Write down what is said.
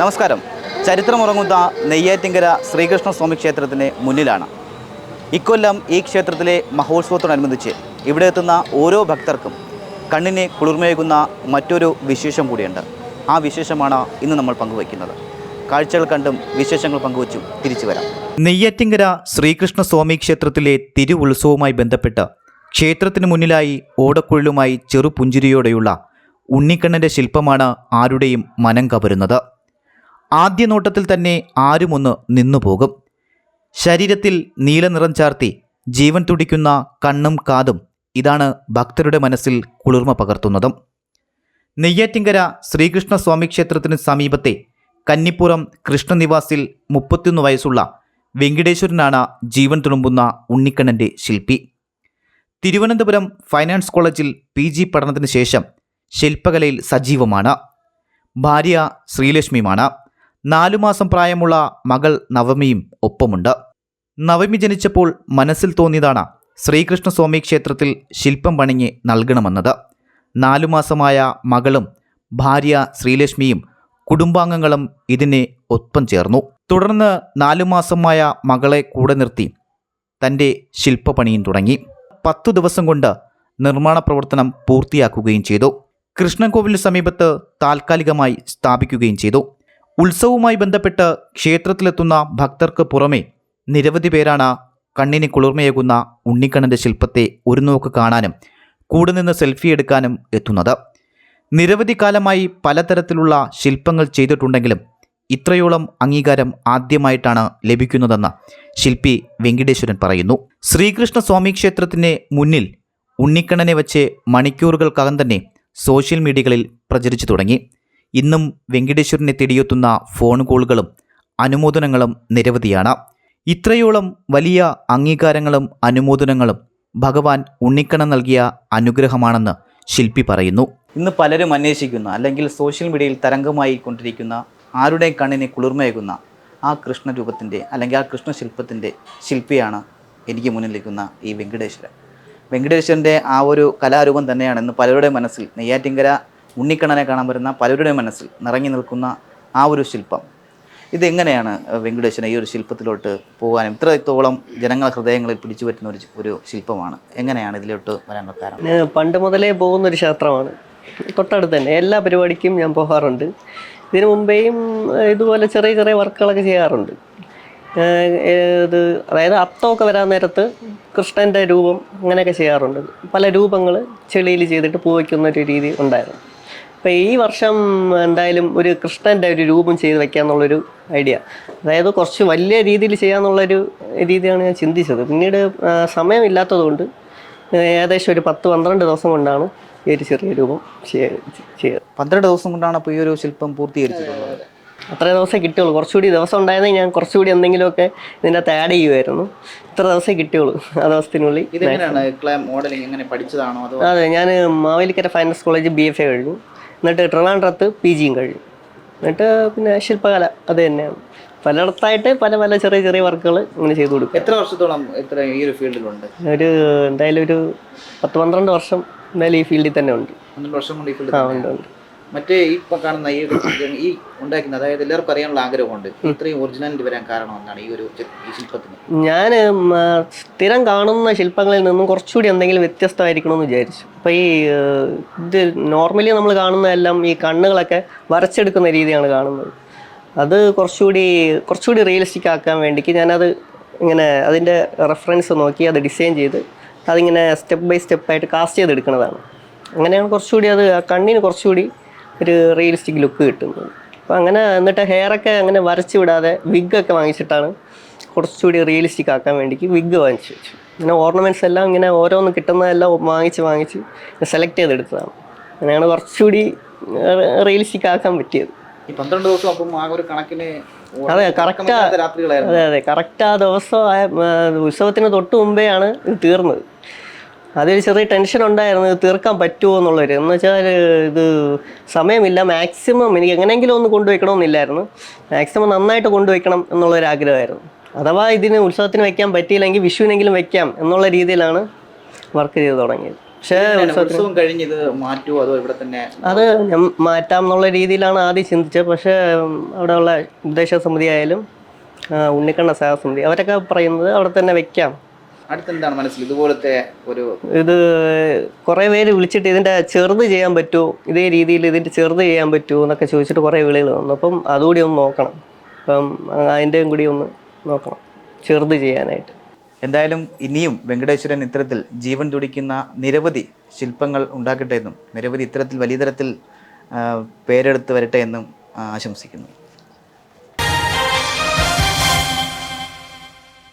നമസ്കാരം. ചരിത്രമുറങ്ങുന്ന നെയ്യാറ്റിങ്കര ശ്രീകൃഷ്ണസ്വാമി ക്ഷേത്രത്തിന് മുന്നിലാണ്. ഇക്കൊല്ലം ഈ ക്ഷേത്രത്തിലെ മഹോത്സവത്തോടനുബന്ധിച്ച് ഇവിടെ എത്തുന്ന ഓരോ ഭക്തർക്കും കണ്ണിനെ കുളിർമയേകുന്ന മറ്റൊരു വിശേഷം കൂടിയുണ്ട്. ആ വിശേഷമാണ് ഇന്ന് നമ്മൾ പങ്കുവയ്ക്കുന്നത്. കാഴ്ചകൾ കണ്ടും വിശേഷങ്ങൾ പങ്കുവച്ചും തിരിച്ചു വരാം. നെയ്യാറ്റിങ്കര ശ്രീകൃഷ്ണ സ്വാമി ക്ഷേത്രത്തിലെ തിരുവുത്സവവുമായി ബന്ധപ്പെട്ട് ക്ഷേത്രത്തിന് മുന്നിലായി ഓടക്കുഴലുമായി ചെറുപുഞ്ചിരിയോടെയുള്ള ഉണ്ണിക്കണ്ണന്റെ ശില്പമാണ് ആരുടെയും മനം കവരുന്നത്. ആദ്യ നോട്ടത്തിൽ തന്നെ ആരുമൊന്ന് നിന്നുപോകും. ശരീരത്തിൽ നീലനിറം ചാർത്തി ജീവൻ തുടിക്കുന്ന കണ്ണും കാതും ഇതാണ് ഭക്തരുടെ മനസ്സിൽ കുളിർമ പകർത്തുന്നതും. നെയ്യാറ്റിങ്കര ശ്രീകൃഷ്ണസ്വാമി ക്ഷേത്രത്തിന് സമീപത്തെ കന്നിപ്പുറം കൃഷ്ണനിവാസിൽ മുപ്പത്തിയൊന്ന് വയസ്സുള്ള വെങ്കടേശ്വരനാണ് ജീവൻ തുളുമ്പുന്ന ഉണ്ണിക്കണ്ണന്റെ ശില്പി. തിരുവനന്തപുരം ഫൈനാൻസ് കോളേജിൽ പി ജി പഠനത്തിന് ശേഷം ശില്പകലയിൽ സജീവമാണ്. ഭാര്യ ശ്രീലക്ഷ്മിയുമാണ്. നാലു മാസം പ്രായമുള്ള മകൾ നവമിയും ഒപ്പമുണ്ട്. നവമി ജനിച്ചപ്പോൾ മനസ്സിൽ തോന്നിയതാണ് ശ്രീകൃഷ്ണസ്വാമി ക്ഷേത്രത്തിൽ ശില്പം പണിഞ്ഞ് നൽകണമെന്നത്. നാലു മാസമായ മകളും ഭാര്യ ശ്രീലക്ഷ്മിയും കുടുംബാംഗങ്ങളും ഇതിനെ ഒപ്പം ചേർന്നു. തുടർന്ന് നാലു മാസമായ മകളെ കൂടെ നിർത്തി തന്റെ ശില്പപണിയും തുടങ്ങി. പത്തു ദിവസം കൊണ്ട് നിർമ്മാണ പ്രവർത്തനം പൂർത്തിയാക്കുകയും ചെയ്തു. കൃഷ്ണൻകോവിലിന് സമീപത്ത് താൽക്കാലികമായി സ്ഥാപിക്കുകയും ചെയ്തു. ഉത്സവവുമായി ബന്ധപ്പെട്ട് ക്ഷേത്രത്തിലെത്തുന്ന ഭക്തർക്ക് പുറമെ നിരവധി പേരാണ് കണ്ണിന് കുളിർമയേകുന്ന ഉണ്ണിക്കണ്ണന്റെ ശില്പത്തെ ഒരു നോക്ക് കാണാനും കൂടെ നിന്ന് സെൽഫി എടുക്കാനും എത്തുന്നത്. നിരവധി കാലമായി പലതരത്തിലുള്ള ശില്പങ്ങൾ ചെയ്തിട്ടുണ്ടെങ്കിലും ഇത്രയോളം അംഗീകാരം ആദ്യമായിട്ടാണ് ലഭിക്കുന്നതെന്ന് ശില്പി വെങ്കിടേശ്വരൻ പറയുന്നു. ശ്രീകൃഷ്ണ സ്വാമി ക്ഷേത്രത്തിന് മുന്നിൽ ഉണ്ണിക്കണ്ണനെ വച്ച് മണിക്കൂറുകൾക്കകം തന്നെ സോഷ്യൽ മീഡിയകളിൽ പ്രചരിച്ചു തുടങ്ങി. ഇന്നും വെങ്കിടേശ്വരനെ തേടിയെത്തുന്ന ഫോൺ കോളുകളും അനുമോദനങ്ങളും നിരവധിയാണ്. ഇത്രയോളം വലിയ അംഗീകാരങ്ങളും അനുമോദനങ്ങളും ഭഗവാൻ ഉണ്ണിക്കണ്ണൻ നൽകിയ അനുഗ്രഹമാണെന്ന് ശില്പി പറയുന്നു. ഇന്ന് പലരും അന്വേഷിക്കുന്ന അല്ലെങ്കിൽ സോഷ്യൽ മീഡിയയിൽ തരംഗമായി കൊണ്ടിരിക്കുന്ന ആരുടെ കണ്ണിനെ കുളിർമയേകുന്ന ആ കൃഷ്ണരൂപത്തിന്റെ അല്ലെങ്കിൽ ആ കൃഷ്ണശില്പത്തിന്റെ ശില്പിയാണ് എനിക്ക് മുന്നിൽ നിൽക്കുന്ന ഈ വെങ്കടേശ്വരൻ. വെങ്കടേശ്വരന്റെ ആ ഒരു കലാരൂപം തന്നെയാണ് ഇന്ന് പലരുടെ മനസ്സിൽ നെയ്യാറ്റിങ്കര ഉണ്ണിക്കണ്ണനെ കാണാൻ വരുന്ന പലരുടെയും മനസ്സിൽ നിറങ്ങി നിൽക്കുന്ന ആ ഒരു ശില്പം. ഇതെങ്ങനെയാണ് വെങ്കടേശന് ഈ ഒരു ശില്പത്തിലോട്ട് പോകാനും ഇത്രത്തോളം ജനങ്ങളെ ഹൃദയങ്ങളിൽ പിടിച്ചു പറ്റുന്ന ഒരു ഒരു ശില്പമാണ്. എങ്ങനെയാണ് ഇതിലോട്ട് വരാനുള്ള കാരണം പണ്ട് മുതലേ പോകുന്ന ഒരു ക്ഷേത്രമാണ്. തൊട്ടടുത്ത് തന്നെ എല്ലാ പരിപാടിക്കും ഞാൻ പോകാറുണ്ട്. ഇതിനു മുമ്പേയും ഇതുപോലെ ചെറിയ ചെറിയ വർക്കുകളൊക്കെ ചെയ്യാറുണ്ട്. ഇത് അതായത് അത്തമൊക്കെ വരാൻ നേരത്ത് കൃഷ്ണന്റെ രൂപം അങ്ങനെയൊക്കെ ചെയ്യാറുണ്ട്. പല രൂപങ്ങൾ ചെളിയിൽ ചെയ്തിട്ട് പൂ വയ്ക്കുന്ന ഒരു രീതി ഉണ്ടായിരുന്നു. അപ്പോൾ ഈ വർഷം എന്തായാലും ഒരു കൃഷ്ണന്റെ ഒരു രൂപം ചെയ്ത് വെക്കാന്നുള്ളൊരു ഐഡിയ. അതായത് കുറച്ച് വലിയ രീതിയിൽ ചെയ്യാമെന്നുള്ളൊരു രീതിയാണ് ഞാൻ ചിന്തിച്ചത്. പിന്നീട് സമയമില്ലാത്തതുകൊണ്ട് ഏകദേശം ഒരു പത്ത് പന്ത്രണ്ട് ദിവസം കൊണ്ടാണ് ഈ ഒരു ചെറിയ രൂപം ചെയ്യുക ചെയ്തത്. പന്ത്രണ്ട് ദിവസം കൊണ്ടാണ് അപ്പോൾ ഈ ഒരു ശില്പം പൂർത്തീകരിച്ചിട്ടുള്ളത്. അത്ര ദിവസമേ കിട്ടിയുള്ളൂ കുറച്ചുകൂടി ദിവസം ഉണ്ടായിരുന്നെങ്കിൽ ഞാൻ കുറച്ചുകൂടി എന്തെങ്കിലുമൊക്കെ ഇതിന്റെ അകത്ത് ആഡ് ചെയ്യുമായിരുന്നു. ഇത്ര ദിവസമേ കിട്ടിയുള്ളൂ ആ ദിവസത്തിനുള്ളിൽ. ഇതെങ്ങനെയാണ് ക്ലേ മോഡലിംഗ് എങ്ങനെ പഠിച്ചതാണോ അതോ അതെ ഞാൻ Mavelikara finance college B F A കഴിഞ്ഞു. എന്നിട്ട് ട്രിവാൻഡ്രത്ത് പി ജിയും കഴിഞ്ഞു എന്നിട്ട് പിന്നെ ശില്പകല അത് തന്നെയാണ്. പലയിടത്തായിട്ട് പല പല ചെറിയ ചെറിയ വർക്കുകൾ ഇങ്ങനെ ചെയ്തു കൊടുക്കും. എത്ര വർഷത്തോളം എത്ര ഈ ഒരു ഫീൽഡിലുണ്ട്? ഒരു എന്തായാലും ഒരു പത്ത് പന്ത്രണ്ട് വർഷം എന്തായാലും ഈ ഫീൽഡിൽ തന്നെ ഉണ്ട്. പന്ത്രണ്ട് വർഷം കൊണ്ട് ഈ ഫീൽഡിൽ ആ ഉണ്ട് ഉണ്ട്. മറ്റേ ഈ ഇപ്പൊ കാണുന്ന ഈ ഈ ഉണ്ടാക്കുന്ന അതായത് എല്ലാവർക്കും അറിയാനുള്ള ആഗ്രഹമുണ്ട്. ഇത്രയും ഒറിജിനാലിറ്റി വരാൻ കാരണം എന്താണ് ഈ ഒരു ഈ ശില്പത്തിന്? ഞാൻ സ്ഥിരം കാണുന്ന ശില്പങ്ങളിൽ നിന്നും കുറച്ചുകൂടി എന്തെങ്കിലും വ്യത്യസ്തമായിരിക്കണം എന്ന് വിചാരിച്ചു. അപ്പോൾ ഈ ഇത് നോർമലി നമ്മൾ കാണുന്നതെല്ലാം ഈ കണ്ണുകളൊക്കെ വരച്ചെടുക്കുന്ന രീതിയാണ് കാണുന്നത്. അത് കുറച്ചുകൂടി കുറച്ചുകൂടി റിയലിസ്റ്റിക് ആക്കാൻ വേണ്ടിക്ക് ഞാനത് ഇങ്ങനെ അതിന്റെ റെഫറൻസ് നോക്കി അത് ഡിസൈൻ ചെയ്ത് അതിങ്ങനെ സ്റ്റെപ്പ് ബൈ സ്റ്റെപ്പായിട്ട് കാസ്റ്റ് ചെയ്തെടുക്കുന്നതാണ്. അങ്ങനെയാണ് കുറച്ചുകൂടി അത് ആ കണ്ണിന് കുറച്ചുകൂടി ഒരു റിയലിസ്റ്റിക് ലുക്ക് കിട്ടുന്നത് അപ്പോൾ അങ്ങനെ എന്നിട്ട് ഹെയറൊക്കെ അങ്ങനെ വരച്ച് വിടാതെ വിഗൊക്കെ വാങ്ങിച്ചിട്ടാണ് കുറച്ചുകൂടി റിയലിസ്റ്റിക് ആക്കാൻ വേണ്ടിക്ക് വിഗ് വാങ്ങിച്ചു വെച്ചു. പിന്നെ ഓർണമെന്റ്സ് എല്ലാം ഇങ്ങനെ ഓരോന്ന് കിട്ടുന്നതെല്ലാം വാങ്ങിച്ച് വാങ്ങിച്ച് സെലക്ട് ചെയ്തെടുത്തതാണ്. അങ്ങനെയാണ് കുറച്ചുകൂടി റിയലിസ്റ്റിക് ആക്കാൻ പറ്റിയത്. പന്ത്രണ്ട് ദിവസം അപ്പം ആ ഒരു കണക്കിന് അതെ കറക്റ്റ് അതെ അതെ കറക്റ്റ് ആ ദിവസം ഉത്സവത്തിന് തൊട്ട് മുമ്പേ ആണ് ഇത് തീർന്നത്. അതൊരു ചെറിയ ടെൻഷൻ ഉണ്ടായിരുന്നു തീർക്കാൻ പറ്റുമോ എന്നുള്ളൊരു. എന്ന് വെച്ചാൽ ഇത് സമയമില്ല. മാക്സിമം എനിക്ക് എങ്ങനെയെങ്കിലും ഒന്ന് കൊണ്ടുവയ്ക്കണമെന്നില്ലായിരുന്നു. മാക്സിമം നന്നായിട്ട് കൊണ്ടുവയ്ക്കണം എന്നുള്ളൊരാഗ്രഹമായിരുന്നു അഥവാ ഇതിന് ഉത്സവത്തിന് വെക്കാൻ പറ്റിയില്ലെങ്കിൽ വിഷുവിനെങ്കിലും വെക്കാം എന്നുള്ള രീതിയിലാണ് വർക്ക് ചെയ്ത് തുടങ്ങിയത്. പക്ഷേ ഉത്സവം മാറ്റുമോ അതോ ഇവിടെ തന്നെ അത് മാറ്റാം എന്നുള്ള രീതിയിലാണ് ആദ്യം ചിന്തിച്ചത്. പക്ഷേ അവിടെയുള്ള ഉദ്ദേശ സമിതി ആയാലും ഉണ്ണിക്കണ്ണ സമിതി അവരൊക്കെ പറയുന്നത് അവിടെ തന്നെ വെക്കാം. അടുത്തെന്താണ് മനസ്സിൽ ഇതുപോലത്തെ ഒരു ഇത് കുറേ പേര് വിളിച്ചിട്ട് ഇതിന്റെ ചെറുത് ചെയ്യാൻ പറ്റുമോ ഇതേ രീതിയിൽ ഇതിന്റെ ചെറുത് ചെയ്യാൻ പറ്റുമോ എന്നൊക്കെ ചോദിച്ചിട്ട് കുറേ വിളികൾ വന്നു. അപ്പം അതുകൂടി ഒന്ന് നോക്കണം. അപ്പം അതിന്റെയും കൂടി ഒന്ന് നോക്കണം ചെറുത് ചെയ്യാനായിട്ട്. എന്തായാലും ഇനിയും വെങ്കടേശ്വരൻ ഇത്തരത്തിൽ ജീവൻ തുടിക്കുന്ന നിരവധി ശില്പങ്ങൾ ഉണ്ടാക്കട്ടെ എന്നും നിരവധി ഇത്തരത്തിൽ വലിയ തരത്തിൽ പേരെടുത്ത് വരട്ടെ എന്നും ആശംസിക്കുന്നു.